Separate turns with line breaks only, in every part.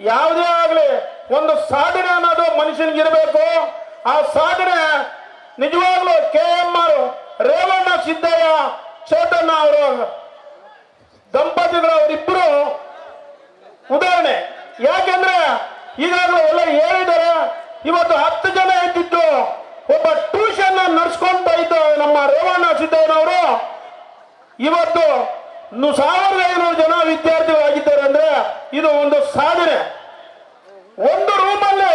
ಯಾವುದೇ ಆಗಲಿ ಒಂದು ಸಾಧನೆ ಅನ್ನೋದು ಮನುಷ್ಯನಿಗೆ ಇರಬೇಕು. ಆ ಸಾಧನೆ ನಿಜವಾಗ್ಲೂ K M R Revanna Siddaiah, Chetan ಅವರು, ದಂಪತಿಗಳು ಅವರಿಬ್ಬರು ಉದಾಹರಣೆ. ಯಾಕೆಂದ್ರೆ ಈಗಾಗಲೇ ಎಲ್ಲ ಹೇಳಿದ್ದಾರೆ, ಇವತ್ತು ಹತ್ತು ಜನ ಇದ್ದಿದ್ದು ಒಬ್ಬ ಟ್ಯೂಷನ್ ನಡ್ಸ್ಕೊಂತ ಇದ್ದ ನಮ್ಮ ರೇವಣ್ಣ ಸಿದ್ದಯ್ಯನವರು. ಇವತ್ತು ಸಾವಿರದ ಐನೂರು ಜನ ವಿದ್ಯಾರ್ಥಿಗಳಾಗಿದ್ದಾರೆ ಅಂದ್ರೆ ಇದು ಒಂದು ಸಾಧನೆ. ಒಂದು ರೂಮಲ್ಲಿ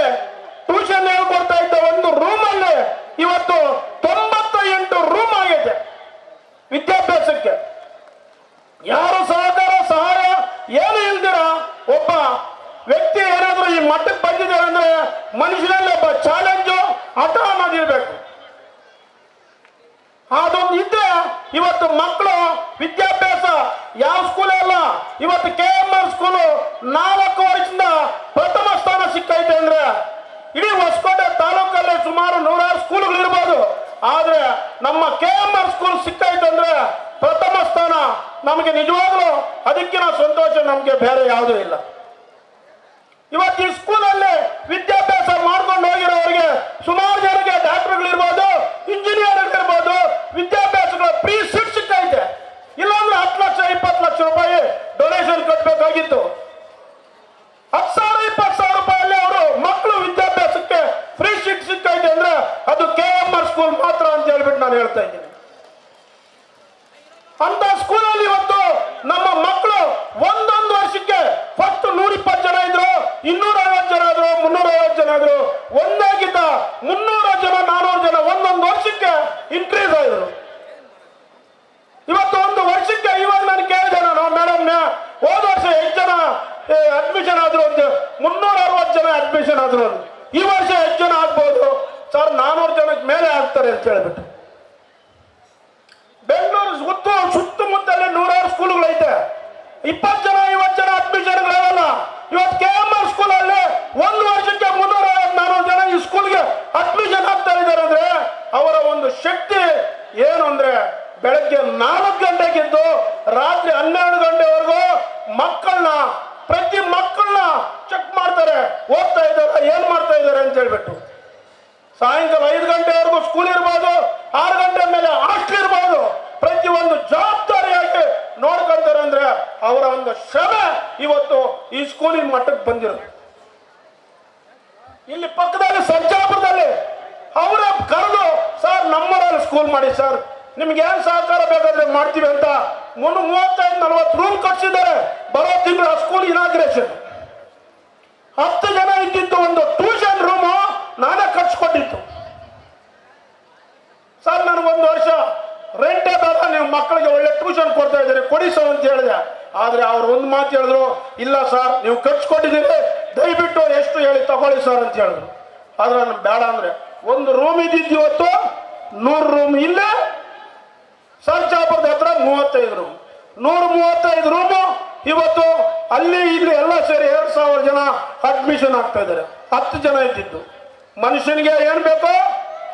ಟ್ಯೂಷನ್ ಹೇಳ್ಕೊಡ್ತಾ ಇದ್ದ ಒಂದು ರೂಮಲ್ಲಿ ಇವತ್ತು ತೊಂಬತ್ತ ಎಂಟು ರೂಮ್ ಆಗೈತೆ ವಿದ್ಯಾಭ್ಯಾಸಕ್ಕೆ. ಯಾರು ಸಹಕಾರ, ಸಹಾಯ ಏನು ಇಲ್ದಿರ ಒಬ್ಬ ವ್ಯಕ್ತಿ ಏನಾದ್ರೂ ಈ ಮಟ್ಟಕ್ಕೆ ಬಂದಿದ್ದಾರೆ ಅಂದ್ರೆ ಮನುಷ್ಯನಲ್ಲಿ ಒಬ್ಬ ಚಾಲೆಂಜು ಹಠ ಅನ್ನೋದಿರ್ಬೇಕು. ಅದೊಂದು ಇದ್ರೆ ಇವತ್ತು ಮಕ್ಕಳು ವಿದ್ಯಾಭ್ಯಾಸ ಯಾವ ಸ್ಕೂಲ್ ಅಲ್ಲ, ಇವತ್ತು ಕೆ ಎಂ ಆರ್ ಸ್ಕೂಲು ನಾಲ್ಕು ವರ್ಷದಿಂದ ಪ್ರಥಮ ಸ್ಥಾನ ಸಿಕ್ಕೈತೆ ಅಂದ್ರೆ ಇಡೀ ಹೊಸಕೋಟೆ ತಾಲೂಕಲ್ಲಿ ಸುಮಾರು ನೂರಾರು ಸ್ಕೂಲ್ಗಳು ಇರ್ಬೋದು. ಆದ್ರೆ ನಮ್ಮ ಕೆ ಎಂ ಆರ್ ಸ್ಕೂಲ್ ಸಿಕ್ಕೈತೆ ಅಂದ್ರೆ ಪ್ರಥಮ ಸ್ಥಾನ ನಮಗೆ ನಿಜವಾಗ್ಲೂ ಅದಕ್ಕಿನ ಸಂತೋಷ ನಮಗೆ ಬೇರೆ ಯಾವುದೂ ಇಲ್ಲ. ಇವತ್ತು ಈ ಸ್ಕೂಲಲ್ಲಿ ವಿದ್ಯಾಭ್ಯಾಸ ಮಾಡ್ಕೊಂಡು ಹೋಗಿರೋರಿಗೆ ಸುಮಾರು ಜನರಿಗೆ ಡಾಕ್ಟರ್ಗಳಿರ್ಬೋದು ಇಂಜಿನಿಯರ್ ಇರ್ಬೋದು ವಿದ್ಯಾಭ್ಯಾಸಗಳ ಫ್ರೀ ಸೀಟ್ ಸಿಕ್ಕೈತೆ ಇಲ್ಲಾಂದ್ರೆ ಹತ್ತು ಲಕ್ಷ ಇಪ್ಪತ್ತು ಲಕ್ಷ ರೂಪಾಯಿ ಡೊನೇಷನ್ ಕಟ್ಟಬೇಕಾಗಿತ್ತು ಹತ್ತು ಸಾವಿರ ಇಪ್ಪತ್ತು ಸಾವಿರ ರೂಪಾಯಲ್ಲಿ ಅವರು ಮಕ್ಕಳು ವಿದ್ಯಾಭ್ಯಾಸಕ್ಕೆ ಫ್ರೀ ಶೀಟ್ ಸಿಕ್ಕೈತೆ ಅಂದ್ರೆ ಅದು ಕೆ ಎಂ ಆರ್ ಸ್ಕೂಲ್ ಮಾತ್ರ ಅಂತ ಹೇಳ್ಬಿಟ್ಟು ನಾನು ಹೇಳ್ತಾ ಇದ್ದೀನಿ. ಅಂತ ಸ್ಕೂಲಲ್ಲಿ ಇವತ್ತು ನಮ್ಮ ಮಕ್ಕಳು ಒಂದೊಂದು ವರ್ಷಕ್ಕೆ ಫಸ್ಟ್ ನೂರ ಇಪ್ಪತ್ತು ಜನ ಇದ್ರು ಇನ್ನೂರ ಐವತ್ತು ಜನ ಆದ್ರು ಮುನ್ನೂರ ಐವತ್ತು ಜನ ಆದ್ರು ಒಂದಾಗಿದ್ದ ಮುನ್ನೂರ ಜನ ನಾನೂರು ಜನ ಒಂದೊಂದು ವರ್ಷಕ್ಕೆ ಇನ್ಕ್ರೀಸ್ ಆದ್ರು ಇವತ್ತು ಒಂದು ವರ್ಷಕ್ಕೆ ಇವಾಗ ನಾನು ಕೇಳಿದೆ ನಾನು ಮೇಡಮ್ ಹೋದ ವರ್ಷ ಎಷ್ಟು ಜನ ಅಡ್ಮಿಷನ್ ಆದ್ರು ಒಂದು ಮುನ್ನೂರ ಅರವತ್ತು ಜನ ಅಡ್ಮಿಷನ್ ಆದ್ರು ಈ ವರ್ಷ ಹೆಚ್ಚು ಜನ ಆಗ್ಬೋದು. ಸರ್ ನಾನೂರು ಜನಕ್ಕೆ ಮೇಲೆ ಆಗ್ತಾರೆ ಅಂತ ಹೇಳ್ಬಿಟ್ಟು. ಬೆಂಗಳೂರು ಸುತ್ತ ಸುತ್ತಮುತ್ತಲೇ ನೂರಾರು ಸ್ಕೂಲ್ಗಳೈತೆ. ಇಪ್ಪತ್ತು ಜನ, ಐವತ್ತು ಜನ ಅಡ್ಮಿಷನ್ಗಳಲ್ಲ ಇವತ್ತು ಕೆ ಎಂ ಆರ್ ಸ್ಕೂಲಲ್ಲಿ ಒಂದು ವರ್ಷಕ್ಕೆ ಮುನ್ನೂರ ನಾನೂರು ಜನ ಈ ಸ್ಕೂಲ್ಗೆ ಅಡ್ಮಿಷನ್ ಆಗ್ತಾ ಇದ್ದಾರೆ ಅಂದ್ರೆ ಅವರ ಒಂದು ಶಕ್ತಿ ಏನು ಅಂದ್ರೆ ಬೆಳಗ್ಗೆ ನಾಲ್ಕು ಗಂಟೆಗಿದ್ದು ರಾತ್ರಿ ಹನ್ನೆರಡು ಗಂಟೆವರೆಗೂ ಮಕ್ಕಳನ್ನ ಪ್ರತಿ ಚೆಕ್ ಮಾಡ್ತಾರೆ, ಓದ್ತಾ ಇದ್ದಾರೆ, ಏನ್ ಮಾಡ್ತಾ ಇದ್ದಾರೆ ಅಂತ ಹೇಳ್ಬಿಟ್ಟು. ಸಾಯಂಕಾಲ ಐದು ಗಂಟೆವರೆಗೂ ಸ್ಕೂಲ್ ಇರ್ಬೋದು, ಆರು ಗಂಟೆ ಮೇಲೆ ಹಾಸ್ಟೆಲ್ ಇರ್ಬೋದು. ಪ್ರತಿ ಒಂದು ಜವಾಬ್ದಾರಿಯಾಗಿ ನೋಡ್ಕೊಂತಾರೆ ಅಂದ್ರೆ ಅವರ ಒಂದು ಶ್ರಮೆ ಇವತ್ತು ಈ ಸ್ಕೂಲಿನ ಮಟ್ಟಕ್ಕೆ ಬಂದಿರೋದು. ಇಲ್ಲಿ ಪಕ್ಕದಲ್ಲಿ ಸರ್ಜಾಪುರದಲ್ಲಿ ಅವರ ಕರೆದು, ಸರ್, ನಮ್ಮೂರಲ್ಲಿ ಸ್ಕೂಲ್ ಮಾಡಿ, ಸರ್. ನಿಮ್ಗೆ ಏನ್ ಸಹಕಾರ ಬೇಕಾದ್ರೆ ಮಾಡ್ತೀವಿ ಅಂತ ಮುನ್ನ ಮೂವತ್ತೈದು ನಲವತ್ತು ರೂಮ್ ಕಟ್ಸಿದ್ದಾರೆ ಬರೋ ತಿಂಗಳು ಸ್ಕೂಲ್ ಇನಾಗ್ರೇಷನ್ ಹತ್ತು ಜನ ಇದ್ದಿದ್ದು ಒಂದು ಟ್ಯೂಷನ್ ರೂಮು ನಾನೇ ಕಟ್ಸ್ಕೊಟ್ಟಿತ್ತು ಸರ್ ನನಗೊಂದು ವರ್ಷ ರೆಂಟೇ ಮಕ್ಕಳಿಗೆ ಒಳ್ಳೆ ಟ್ಯೂಷನ್ ಕೊಡ್ತಾ ಇದ್ದಾರೆ, ಕೊಡಿ ಸರ್ ಅಂತ ಹೇಳಿದೆ. ಆದ್ರೆ ಅವ್ರು ಒಂದು ಮಾತು ಹೇಳಿದ್ರು, ಇಲ್ಲ ಸರ್, ನೀವು ಕಟ್ಸ್ಕೊಟ್ಟಿದ್ದೀರಿ ದಯವಿಟ್ಟು ಎಷ್ಟು ಹೇಳಿ ತಗೊಳ್ಳಿ ಸರ್ ಅಂತ ಹೇಳಿದ್ರು. ಆದ್ರೆ ನಾನು ಬೇಡ ಅಂದ್ರೆ, ಒಂದು ರೂಮ್ ಇದ್ದಿದ್ದು ಇವತ್ತು ನೂರು ರೂಮ್ ಇಲ್ಲೇ ಸರ್ಜಾಪುರದ ಹತ್ರ ಮೂವತ್ತೈದು ರೂಮ್ ನೂರ ಮೂವತ್ತೈದು ರೂಮು ಇವತ್ತು ಅಲ್ಲಿ ಇಲ್ಲಿ ಎಲ್ಲ ಸೇರಿ ಎರಡ್ ಸಾವಿರ ಜನ ಅಡ್ಮಿಷನ್ ಆಗ್ತಾ ಇದ್ದಾರೆ. ಹತ್ತು ಜನ ಇದ್ದಿದ್ದು. ಮನುಷ್ಯನಿಗೆ ಏನ್ ಬೇಕು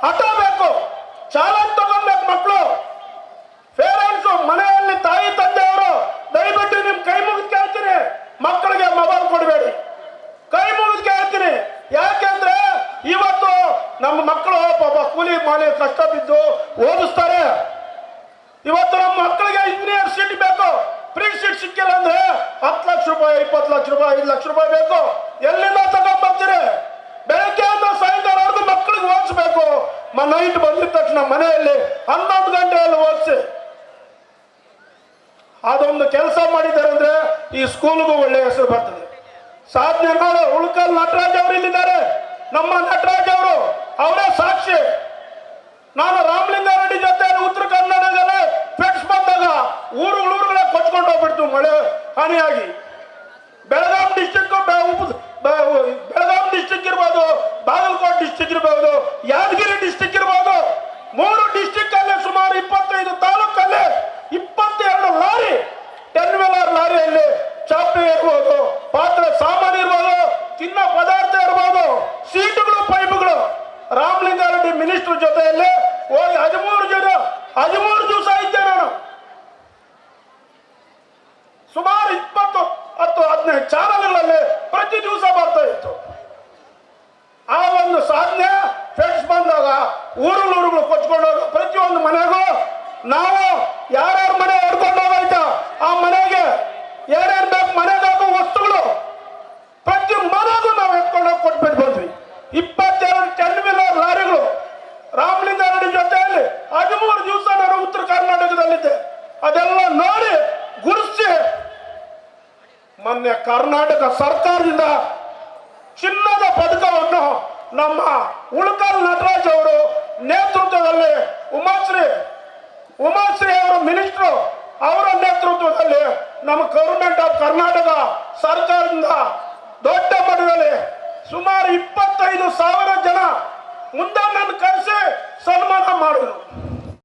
ಹಠ ಬೇಕು. ಚಾಲೆಂಜ್ ತಗೊಳ್ಬೇಕು ಮಕ್ಕಳು ಪೇರೆಂಟ್ಸ್ ಮನೆಯಲ್ಲಿ ತಾಯಿ ತಂದೆಯವರು, ದಯವಿಟ್ಟು ನಿಮ್ ಕೈ ಮುಗಿದು ಕೇಳ್ತೀನಿ ಮಕ್ಕಳಿಗೆ ಮೊಬೈಲ್ ಕೊಡಬೇಡಿ. ಕೈ ಮುಗಿದು ಕೇಳ್ತೀನಿ ಯಾಕೆಂದ್ರೆ ಇವತ್ತು ನಮ್ಮ ಮಕ್ಕಳು ಪಾಪ ಕೂಲಿ ಮಾಲಿ ಕಷ್ಟ ಬಿದ್ದು ಓದಿಸ್ತಾರೆ. ಇವತ್ತು ನಮ್ಮ ಮಕ್ಕಳಿಗೆ ಇಂಜಿನಿಯರ್ ಸೀಟ್ ಬೇಕು. ಫ್ರೀ ಸೀಟ್ ಸಿಕ್ಕಿಲ್ಲ ಅಂದ್ರೆ ಹತ್ತು ಲಕ್ಷ ರೂಪಾಯಿ, ಇಪ್ಪತ್ತು ಲಕ್ಷ ರೂಪಾಯಿ, ಐದು ಲಕ್ಷ ರೂಪಾಯಿ ಬೇಕು. ಎಲ್ಲಿಂದ ತಗೊಂಡ್ಬರ್ತೀರಿ ಬೆಳಗ್ಗೆಯಿಂದ ಸಾಯಂಕಾಲವರೆಗೂ ಮಕ್ಕಳಿಗೆ ಓದಿಸ್ಬೇಕು. ನೈಟ್ ಬಂದಿದ ತಕ್ಷಣ ಮನೆಯಲ್ಲಿ ಹನ್ನೊಂದು ಗಂಟೆಯಲ್ಲಿ ಓದಿಸಿ. ಅದೊಂದು ಕೆಲಸ ಮಾಡಿದ್ದಾರೆ ಅಂದ್ರೆ ಈ ಸ್ಕೂಲ್ಗೂ ಒಳ್ಳೆ ಹೆಸರು ಬರ್ತದೆ. ಸಾಧನೆ ಮಾಡೋ ಉಳ್ಕಲ್ ನಟರಾಜ್ ಅವರು ಇಲ್ಲಿದ್ದಾರೆ. ನಮ್ಮ ನಟರಾಜ್ ಅವರು, ಅವರೇ ಸಾಕ್ಷಿ. ನಾನು ರಾಮಲಿಂಗಾರೆಡ್ಡಿ ಜೊತೆ ಉತ್ತರ ಕನ್ನಡದಲ್ಲಿ ಫ್ಲೆಕ್ಸ್ ಬಂದಾಗ ಊರುಗಳು ಊರುಗಳೇ ಕೊಚ್ಕೊಂಡು ಹೋಗ್ಬಿಡ್ತು ಮಳೆ ಹಾನಿಯಾಗಿ. ಬೆಳಗಾಂ ಡಿಸ್ಟಿಕ್ ಬೆಳಗಾಂ ಡಿಸ್ಟಿಕ್ ಇರ್ಬೋದು, ಬಾಗಲಕೋಟೆ ಡಿಸ್ಟಿಕ್ ಇರ್ಬೋದು, ಯಾದಗಿರಿ ಡಿಸ್ಟಿಕ್ ಇರ್ಬೋದು ಮಿನಿಸ್ಟರ್ ಜೊತೆಯಲ್ಲಿ ಹೋಗಿ ಹದಿಮೂರು ಜನ, ಹದಿಮೂರು ದಿವಸ ಇದ್ದೆ ನಾನು. ಸುಮಾರು ಇಪ್ಪತ್ತು ಹತ್ತು ಹದಿನೈದು ಚಾನಲ್ಗಳಲ್ಲಿ ಪ್ರತಿ ದಿವಸ ಬರ್ತಾ ಇತ್ತು. ಆ ಒಂದು ಸಾಧನೆ ಫ್ರೆಂಡ್ಸ್ ಬಂದಾಗ ಊರುಗಳೂರುಗಳು ಕೊಚ್ಕೊಂಡೋಗ ಪ್ರತಿಯೊಂದು ಮನೆಗೂ ನಾವು ಯಾರ್ಯಾರ ಮನೆ ಹೊಡ್ಕೊಂಡು ಆ ಮನೆ ರಾಮಲಿಂಗಾರೆಡ್ಡಿ ಜೊತೆಯಲ್ಲಿ ಹದಿಮೂರು ದಿವಸ ನಾನು ಉತ್ತರ ಕರ್ನಾಟಕದಲ್ಲಿದ್ದೆ. ಅದೆಲ್ಲ ನೋಡಿ ಗುರುಸಿ. ಮೊನ್ನೆ ಕರ್ನಾಟಕ ಸರ್ಕಾರದಿಂದ ಚಿನ್ನದ ಪದಕವನ್ನು ನಮ್ಮ ಉಳ್ಕಲ್ ನಟರಾಜ್ ಅವರು ನೇತೃತ್ವದಲ್ಲಿ ಉಮಾಶ್ರೀ ಉಮಾಶ್ರೀ ಅವರು ಮಿನಿಸ್ಟ್ರು ಅವರ ನೇತೃತ್ವದಲ್ಲಿ ನಮ್ಮ ಗೌರ್ಮೆಂಟ್ ಆಫ್ ಕರ್ನಾಟಕ ಸರ್ಕಾರದಿಂದ ದೊಡ್ಡ ಮಟ್ಟದಲ್ಲಿ ಸುಮಾರು ಇಪ್ಪತ್ತೈದು ಸಾವಿರ ಜನ ಮುಂದೆ ನನ್ನ ಕರೆಸಿ ಸನ್ಮಾನ ಮಾಡಿದ್ರು